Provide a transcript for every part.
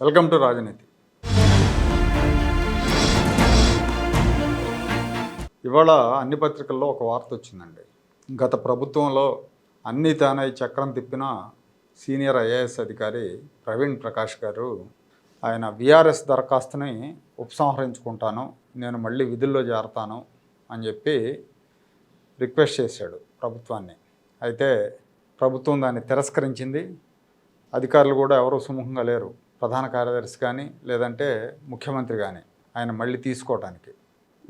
Welcome to రాజనీతి. ఇవాళ అన్ని పత్రికల్లో ఒక వార్త వచ్చిందండి. గత ప్రభుత్వంలో అన్ని తానై చక్రం తిప్పిన సీనియర్ ఐఏఎస్ అధికారి ప్రవీణ్ ప్రకాష్ గారు ఆయన విఆర్ఎస్ దరఖాస్తుని ఉపసంహరించుకుంటాను నేను మళ్ళీ విధుల్లో చేరతాను అని చెప్పి రిక్వెస్ట్ చేశాడు ప్రభుత్వాన్ని. అయితే ప్రభుత్వం దాన్ని తిరస్కరించింది. అధికారులు కూడా ఎవరూ సుముఖంగా లేరు. ప్రధాన కార్యదర్శి కానీ లేదంటే ముఖ్యమంత్రి కానీ ఆయన మళ్ళీ తీసుకోవటానికి.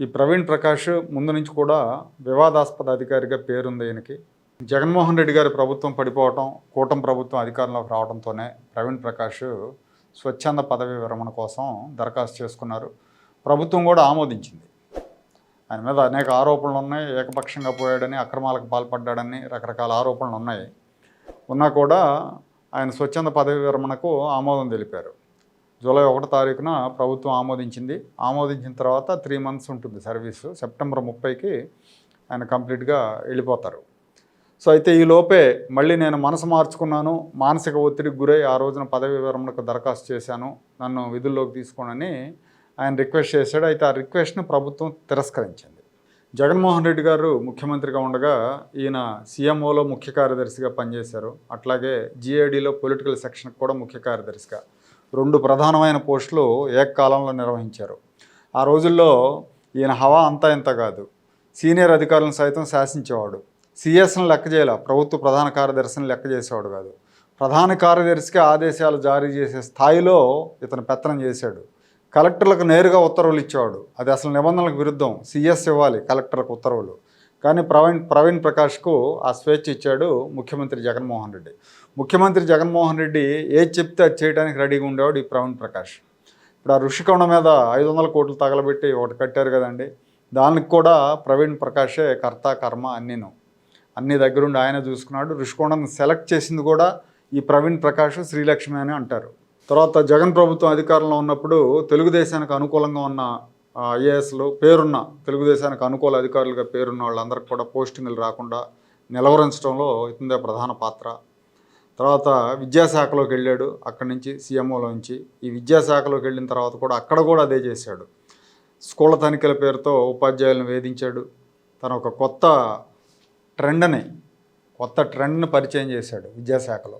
ఈ ప్రవీణ్ ప్రకాష్ ముందు నుంచి కూడా వివాదాస్పద అధికారిగా పేరుంది ఈయనకి. జగన్మోహన్ రెడ్డి గారి ప్రభుత్వం పడిపోవటం కూటమి ప్రభుత్వం అధికారంలోకి రావడంతోనే ప్రవీణ్ ప్రకాష్ స్వచ్ఛంద పదవి విరమణ కోసం దరఖాస్తు చేసుకున్నారు. ప్రభుత్వం కూడా ఆమోదించింది. ఆయన మీద అనేక ఆరోపణలు ఉన్నాయి. ఏకపక్షంగా పోయాడని అక్రమాలకు పాల్పడ్డాడని రకరకాల ఆరోపణలు ఉన్నాయి. ఉన్నా కూడా ఆయన స్వచ్ఛంద పదవి విరమణకు ఆమోదం తెలిపారు. జూలై ఒకటో తారీఖున ప్రభుత్వం ఆమోదించింది. ఆమోదించిన తర్వాత త్రీ మంత్స్ ఉంటుంది సర్వీసు. సెప్టెంబర్ ముప్పైకి ఆయన కంప్లీట్గా వెళ్ళిపోతారు. సో అయితే ఈ లోపే మళ్ళీ నేను మనసు మార్చుకున్నాను. మానసిక ఒత్తిడికి గురై ఆ రోజున పదవి విరమణకు దరఖాస్తు చేశాను. నన్ను విధుల్లోకి తీసుకోనని ఆయన రిక్వెస్ట్ చేశాడు. అయితే ఆ రిక్వెస్ట్ను ప్రభుత్వం తిరస్కరించింది. జగన్మోహన్ రెడ్డి గారు ముఖ్యమంత్రిగా ఉండగా ఈయన సీఎంఓలో ముఖ్య కార్యదర్శిగా పనిచేశారు. అట్లాగే జిఏడిలో పొలిటికల్ సెక్షన్కి కూడా ముఖ్య కార్యదర్శిగా. రెండు ప్రధానమైన పోస్టులు ఏకకాలంలో నిర్వహించారు. ఆ రోజుల్లో ఈయన హవా అంతా ఇంత కాదు. సీనియర్ అధికారులను సైతం శాసించేవాడు. సిఎస్ను లెక్క చేయాల ప్రభుత్వ ప్రధాన కార్యదర్శిని లెక్క చేసేవాడు కాదు. ప్రధాన కార్యదర్శికి ఆదేశాలు జారీ చేసే స్థాయిలో ఇతను పెత్తనం చేశాడు. కలెక్టర్లకు నేరుగా ఉత్తర్వులు ఇచ్చేవాడు. అది అసలు నిబంధనలకు విరుద్ధం. సిఎస్ ఇవ్వాలి కలెక్టర్లకు ఉత్తర్వులు. కానీ ప్రవీణ్ ప్రవీణ్ ప్రకాష్కు ఆ స్వేచ్ఛ ఇచ్చాడు ముఖ్యమంత్రి జగన్మోహన్ రెడ్డి. ముఖ్యమంత్రి జగన్మోహన్ రెడ్డి ఏది చెప్తే అది చేయడానికి రెడీగా ఉండేవాడు ఈ ప్రవీణ్ ప్రకాష్. ఇప్పుడు ఆ ఋషికొండ మీద ఐదు వందల కోట్లు తగలబెట్టి ఒకటి కట్టారు కదండి. దానికి కూడా ప్రవీణ్ ప్రకాషే కర్త కర్మ అన్నీను. అన్ని దగ్గరుండి ఆయన చూసుకున్నాడు. ఋషికొండను సెలెక్ట్ చేసింది కూడా ఈ ప్రవీణ్ ప్రకాష్ శ్రీలక్ష్మి అని అంటారు. తర్వాత జగన్ ప్రభుత్వం అధికారంలో ఉన్నప్పుడు తెలుగుదేశానికి అనుకూలంగా ఉన్న ఐఏఎస్లు పేరున్న తెలుగుదేశానికి అనుకూల అధికారులుగా పేరున్న వాళ్ళందరికీ కూడా పోస్టింగ్లు రాకుండా నిలవరించడంలో ఇతందే ప్రధాన పాత్ర. తర్వాత విద్యాశాఖలోకి వెళ్ళాడు అక్కడి నుంచి సీఎంఓలో నుంచి. ఈ విద్యాశాఖలోకి వెళ్ళిన తర్వాత కూడా అక్కడ కూడా అదే చేశాడు. స్కూళ్ళ తనిఖీల పేరుతో ఉపాధ్యాయులను వేధించాడు. తన ఒక కొత్త ట్రెండ్ని కొత్త ట్రెండ్ని పరిచయం చేశాడు విద్యాశాఖలో.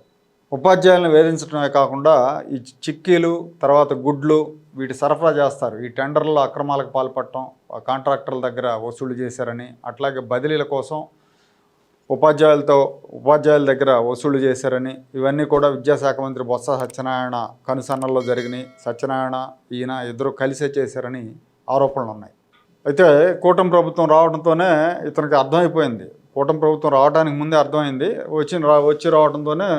ఉపాధ్యాయులను వేధించడమే కాకుండా ఈ చిక్కీలు తర్వాత గుడ్లు వీటి సరఫరా చేస్తారు. ఈ టెండర్లో అక్రమాలకు పాల్పడటం ఆ కాంట్రాక్టర్ల దగ్గర వసూలు చేశారని అట్లాగే బదిలీల కోసం ఉపాధ్యాయులతో ఉపాధ్యాయుల దగ్గర వసూలు చేశారని ఇవన్నీ కూడా విద్యాశాఖ మంత్రి బొత్స సత్యనారాయణ కనుసన్నల్లో జరిగినాయి. సత్యనారాయణ ఈయన ఇద్దరు కలిసే చేశారని ఆరోపణలు ఉన్నాయి. అయితే కూటమి ప్రభుత్వం రావడంతోనే ఇతనికి అర్థమైపోయింది. కూటమి ప్రభుత్వం రావడానికి ముందే అర్థమైంది. వచ్చి రా వచ్చి రావడంతోనే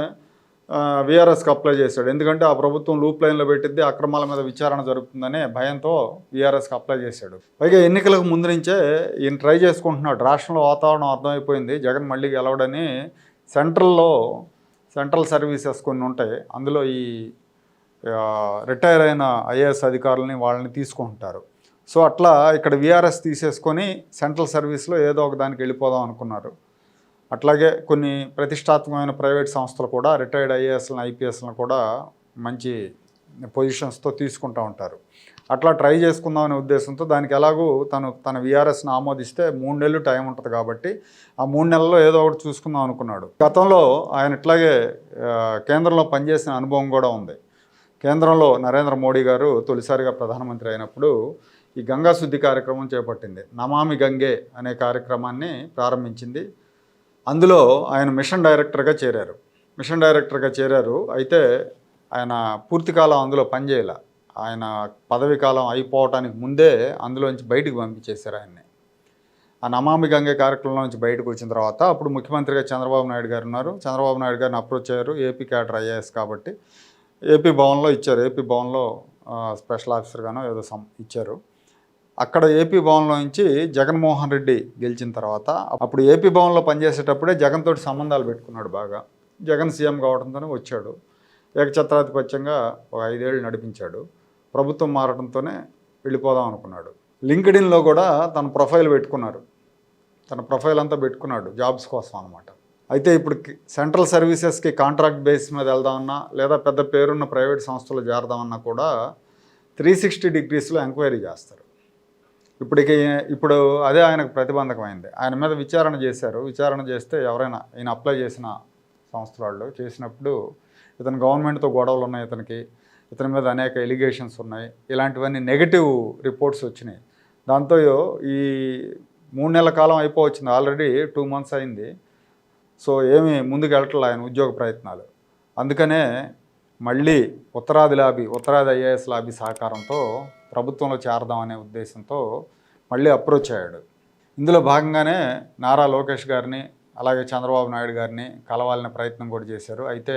విఆర్ఎస్కి అప్లై చేశాడు. ఎందుకంటే ఆ ప్రభుత్వం లూప్ లైన్లో పెట్టిద్ది అక్రమాల మీద విచారణ జరుగుతుందనే భయంతో విఆర్ఎస్కి అప్లై చేశాడు. పైగా ఎన్నికలకు ముందు నుంచే ఈయన ట్రై చేసుకుంటున్నాడు. రాష్ట్రంలో వాతావరణం అర్థమైపోయింది. జగన్ మళ్ళీ గెలవడని సెంట్రల్లో సెంట్రల్ సర్వీసెస్ కొన్ని ఉంటాయి. అందులో ఈ రిటైర్ అయిన ఐఏఎస్ అధికారులని వాళ్ళని తీసుకుంటారు సో అట్లా ఇక్కడ విఆర్ఎస్ తీసేసుకొని సెంట్రల్ సర్వీస్లో ఏదో ఒక దానికి వెళ్ళిపోదాం అనుకున్నారు. అట్లాగే కొన్ని ప్రతిష్టాత్మకమైన ప్రైవేట్ సంస్థలు కూడా రిటైర్డ్ ఐఏఎస్లను ఐపీఎస్లను కూడా మంచి పొజిషన్స్తో తీసుకుంటూ ఉంటారు. అట్లా ట్రై చేసుకుందామనే ఉద్దేశంతో దానికి ఎలాగూ తను తన విఆర్ఎస్ని ఆమోదిస్తే మూడు నెలలు టైం ఉంటుంది కాబట్టి ఆ మూడు నెలల్లో ఏదో ఒకటి చూసుకుందాం అనుకున్నాడు. గతంలో ఆయన ఇట్లాగే కేంద్రంలో పనిచేసిన అనుభవం కూడా ఉంది. కేంద్రంలో నరేంద్ర మోడీ గారు తొలిసారిగా ప్రధానమంత్రి అయినప్పుడు ఈ గంగా శుద్ధి కార్యక్రమం చేపట్టింది. నమామి గంగే అనే కార్యక్రమాన్ని ప్రారంభించింది. అందులో ఆయన మిషన్ డైరెక్టర్గా చేరారు. మిషన్ డైరెక్టర్గా చేరారు. అయితే ఆయన పూర్తికాలం అందులో పనిచేయాల. ఆయన పదవి కాలం అయిపోవటానికి ముందే అందులోంచి బయటికి పంపించేశారు ఆయన్ని. ఆ నమామి గంగే కార్యక్రమం నుంచి బయటకు వచ్చిన తర్వాత అప్పుడు ముఖ్యమంత్రిగా చంద్రబాబు నాయుడు గారు ఉన్నారు. చంద్రబాబు నాయుడు గారిని అప్రోచ్ అయ్యారు. ఏపీ క్యాడర్ ఐఏఎస్ కాబట్టి ఏపీ భవన్లో ఇచ్చారు. ఏపీ భవన్లో స్పెషల్ ఆఫీసర్గానో ఏదో సమ్ ఇచ్చారు. అక్కడ ఏపీ భవన్లో నుంచి జగన్మోహన్ రెడ్డి గెలిచిన తర్వాత అప్పుడు ఏపీ భవన్లో పనిచేసేటప్పుడే జగన్ తోటి సంబంధాలు పెట్టుకున్నాడు బాగా. జగన్ సీఎం కావడంతోనే వచ్చాడు. ఏకఛత్రాధిపత్యంగా ఒక ఐదేళ్ళు నడిపించాడు. ప్రభుత్వం మారడంతోనే వెళ్ళిపోదాం అనుకున్నాడు. లింక్డ్ఇన్లో కూడా తన ప్రొఫైల్ పెట్టుకున్నారు. తన ప్రొఫైల్ అంతా పెట్టుకున్నాడు జాబ్స్ కోసం అనమాట అయితే ఇప్పుడు సెంట్రల్ సర్వీసెస్కి కాంట్రాక్ట్ బేస్ మీద వెళ్దామన్నా లేదా పెద్ద పేరున్న ప్రైవేట్ సంస్థలు చేరదామన్నా కూడా త్రీ సిక్స్టీ డిగ్రీస్లో ఎంక్వైరీ చేస్తారు. ఇప్పటికి ఇప్పుడు అదే ఆయనకు ప్రతిబంధకమైంది. ఆయన మీద విచారణ చేశారు. విచారణ చేస్తే ఎవరైనా ఈయన అప్లై చేసిన సంస్థల వాళ్ళు చేసినప్పుడు ఇతను గవర్నమెంట్తో గొడవలు ఉన్నాయి ఇతనికి. ఇతని మీద అనేక ఎలిగేషన్స్ ఉన్నాయి. ఇలాంటివన్నీ నెగటివ్ రిపోర్ట్స్ వచ్చినాయి. దాంతో ఈ మూడు నెలల కాలం అయిపోవచ్చింది. ఆల్రెడీ టూ మంత్స్ అయింది. సో ఏమీ ముందుకు వెళ్ళట్లే ఆయన ఉద్యోగ ప్రయత్నాలు. అందుకనే మళ్ళీ ఉత్తరాది లాబీ ఉత్తరాది ఐఏఎస్ లాబీ సహకారంతో ప్రభుత్వంలో చేరదామనే ఉద్దేశంతో మళ్ళీ అప్రోచ్ అయ్యాడు. ఇందులో భాగంగానే నారా లోకేష్ గారిని అలాగే చంద్రబాబు నాయుడు గారిని కలవాలనే ప్రయత్నం కూడా చేశారు. అయితే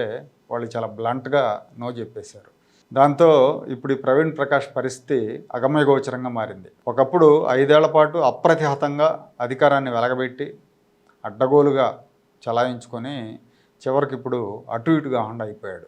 వాళ్ళు చాలా బ్లంట్గా నో చెప్పేశారు. దాంతో ఇప్పుడు ఈ ప్రవీణ్ ప్రకాష్ పరిస్థితి అగమ్యగోచరంగా మారింది. ఒకప్పుడు ఐదేళ్ళ పాటు అప్రతిహతంగా అధికారాన్ని వెలగబెట్టి అడ్డగోలుగా చలాయించుకొని చివరికి ఇప్పుడు అటు ఇటుగా హండ అయిపోయాడు.